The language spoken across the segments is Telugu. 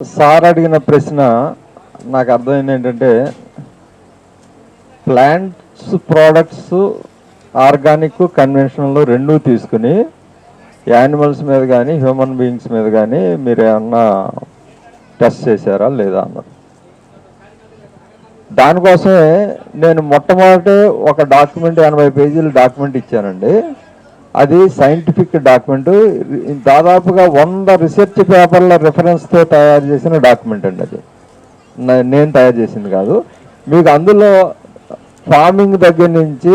సార్ అడిగిన ప్రశ్న నాకు అర్థమైంది ఏంటంటే ప్లాంట్స్ ప్రోడక్ట్స్ ఆర్గానిక్ కన్వెన్షనల్ రెండూ తీసుకుని యానిమల్స్ మీద కానీ హ్యూమన్ బీయింగ్స్ మీద కానీ మీరు ఏమన్నా టెస్ట్ చేశారా లేదా అన్నారు. దానికోసమే నేను మొట్టమొదటి ఒక డాక్యుమెంట్ ఎనభై పేజీల డాక్యుమెంట్ ఇచ్చానండి. అది సైంటిఫిక్ డాక్యుమెంట్ దాదాపుగా వంద రీసెర్చ్ పేపర్ల రెఫరెన్స్తో తయారు చేసిన డాక్యుమెంట్ అండి అది. నేను తయారు చేసింది కాదు. మీకు అందులో ఫార్మింగ్ దగ్గర నుంచి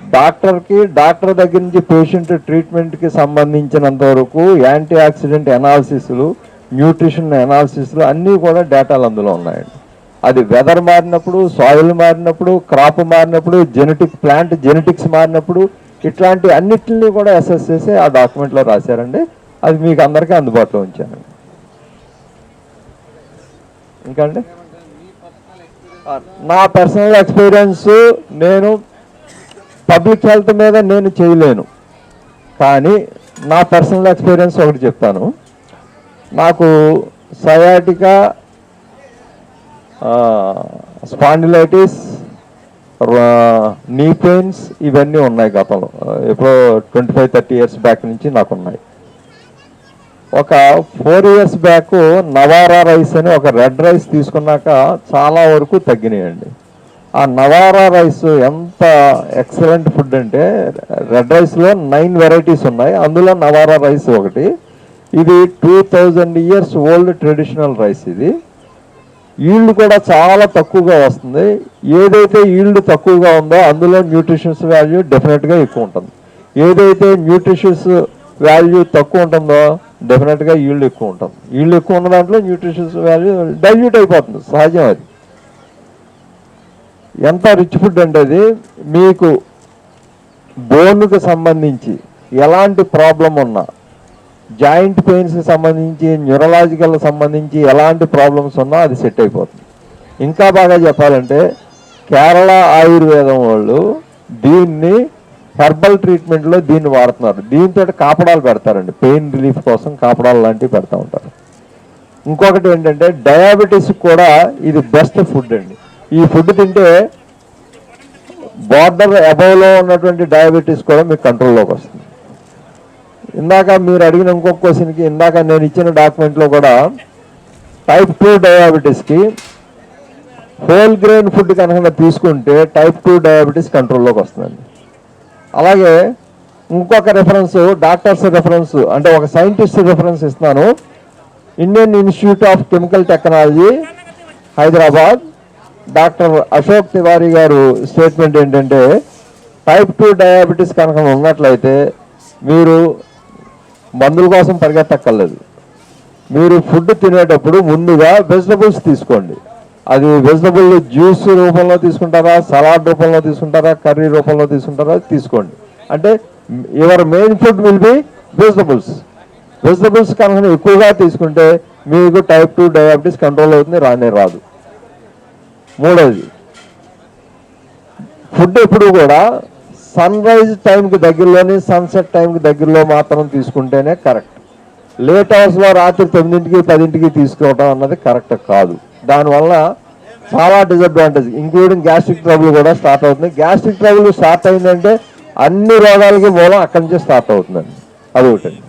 డాక్టర్కి డాక్టర్ దగ్గర నుంచి పేషెంట్ ట్రీట్మెంట్కి సంబంధించినంత వరకు యాంటీ ఆక్సిడెంట్ ఎనాలిసిస్లు న్యూట్రిషన్ ఎనాలిసిస్లు అన్నీ కూడా డేటాలు అందులో ఉన్నాయండి. అది వెదర్ మారినప్పుడు సాయిల్ మారినప్పుడు క్రాప్ మారినప్పుడు జెనెటిక్ ప్లాంట్ జెనెటిక్స్ మారినప్పుడు ఇట్లాంటి అన్నిటిని కూడా అసెస్ చేసి ఆ డాక్యుమెంట్లో రాశారండి. అది మీకు అందరికీ అందుబాటులో ఉంచాను. ఇంకా అండి? నా పర్సనల్ ఎక్స్పీరియన్స్ నేను పబ్లిక్ హెల్త్ మీద నేను చేయలేను. కానీ నా పర్సనల్ ఎక్స్పీరియన్స్ ఒకటి చెప్తాను. నాకు సయాటికా స్పాండిలైటిస్ నీ పెయిన్స్ ఇవన్నీ ఉన్నాయి గతంలో. ఎప్పుడో twenty five thirty years back నుంచి నాకు ఉన్నాయి ఒక four years back Navara rice అని ఒక రెడ్ రైస్ తీసుకున్నాక చాలా వరకు తగ్గినాయండి. ఆ నవారా రైస్ ఎంత ఎక్సలెంట్ ఫుడ్ అంటే రెడ్ రైస్లో నైన్ వెరైటీస్ ఉన్నాయి. అందులో నవారా రైస్ ఒకటి. ఇది two thousand years old traditional rice ఇది. ఈల్డ్ కూడా చాలా తక్కువగా వస్తుంది. ఏదైతే ఈల్డ్ తక్కువగా ఉందో అందులో న్యూట్రిషన్స్ వాల్యూ డెఫినెట్గా ఎక్కువ ఉంటుంది. ఏదైతే న్యూట్రిషన్స్ వాల్యూ తక్కువ ఉంటుందో డెఫినెట్గా ఈల్డ్ ఎక్కువ ఉంటుంది. ఈల్డ్ ఎక్కువ ఉన్న దాంట్లో న్యూట్రిషన్స్ వాల్యూ డైల్యూట్ అయిపోతుంది. సహజం అది. ఎంత రిచ్ ఫుడ్ అంటే అది మీకు బోన్కు సంబంధించి ఎలాంటి ప్రాబ్లం ఉన్నా జాయింట్ పెయిన్స్కి సంబంధించి న్యూరలాజికల్ సంబంధించి ఎలాంటి ప్రాబ్లమ్స్ ఉన్నా అది సెట్ అయిపోతుంది. ఇంకా బాగా చెప్పాలంటే కేరళ ఆయుర్వేదం వాళ్ళు దీన్ని హెర్బల్ ట్రీట్మెంట్లో దీన్ని వాడుతున్నారు. దీంతో కాపడాలు పెడతారండి. పెయిన్ రిలీఫ్ కోసం కాపడాలు లాంటివి పెడతా ఉంటారు. ఇంకొకటి ఏంటంటే డయాబెటీస్ కూడా ఇది బెస్ట్ ఫుడ్ అండి. ఈ ఫుడ్ తింటే బార్డర్ అబవ్లో ఉన్నటువంటి డయాబెటీస్ కూడా మీకు కంట్రోల్లోకి వస్తుంది. ఇందాక మీరు అడిగిన ఇంకొక క్వశ్చన్కి ఇందాక నేను ఇచ్చిన డాక్యుమెంట్లో కూడా టైప్ టూ డయాబెటీస్కి హోల్ గ్రెయిన్ ఫుడ్ కనుక తీసుకుంటే టైప్ టూ డయాబెటీస్ కంట్రోల్లోకి వస్తుందండి. అలాగే ఇంకొక రెఫరెన్స్ డాక్టర్స్ రెఫరెన్స్ అంటే ఒక సైంటిస్ట్ రెఫరెన్స్ ఇస్తున్నాను. Indian Institute of Chemical Technology Hyderabad. Doctor Ashok Tiwari గారు స్టేట్మెంట్ ఏంటంటే టైప్ టూ డయాబెటీస్ కనుక ఉన్నట్లయితే మీరు మందుల కోసం పరిగెత్తక్కర్లేదు. మీరు ఫుడ్ తినేటప్పుడు ముందుగా వెజిటబుల్స్ తీసుకోండి. అది వెజిటబుల్ జ్యూస్ రూపంలో తీసుకుంటారా సలాడ్ రూపంలో తీసుకుంటారా కర్రీ రూపంలో తీసుకుంటారా తీసుకోండి. అంటే your main food will be vegetables vegetables కనుక ఎక్కువగా తీసుకుంటే మీకు టైప్ టూ డయాబెటీస్ కంట్రోల్ అవుతుంది రానే రాదు. మూడవది ఫుడ్ ఎప్పుడు కూడా సన్ రైజ్ టైంకి దగ్గరలోని సన్సెట్ టైంకి దగ్గరలో మాత్రం తీసుకుంటేనే కరెక్ట్. లేట్ అవర్స్లో రాత్రి తొమ్మిదింటికి పదింటికి తీసుకోవడం అన్నది కరెక్ట్ కాదు. దానివల్ల చాలా డిసడ్వాంటేజ్ ఇంక్లూడింగ్ గ్యాస్ట్రిక్ ట్రబుల్ కూడా స్టార్ట్ అవుతుంది. గ్యాస్ట్రిక్ ట్రబుల్ స్టార్ట్ అయిందంటే అన్ని రోగాలకి మూలం అక్కడి నుంచే స్టార్ట్ అవుతుందండి. అదొకటి.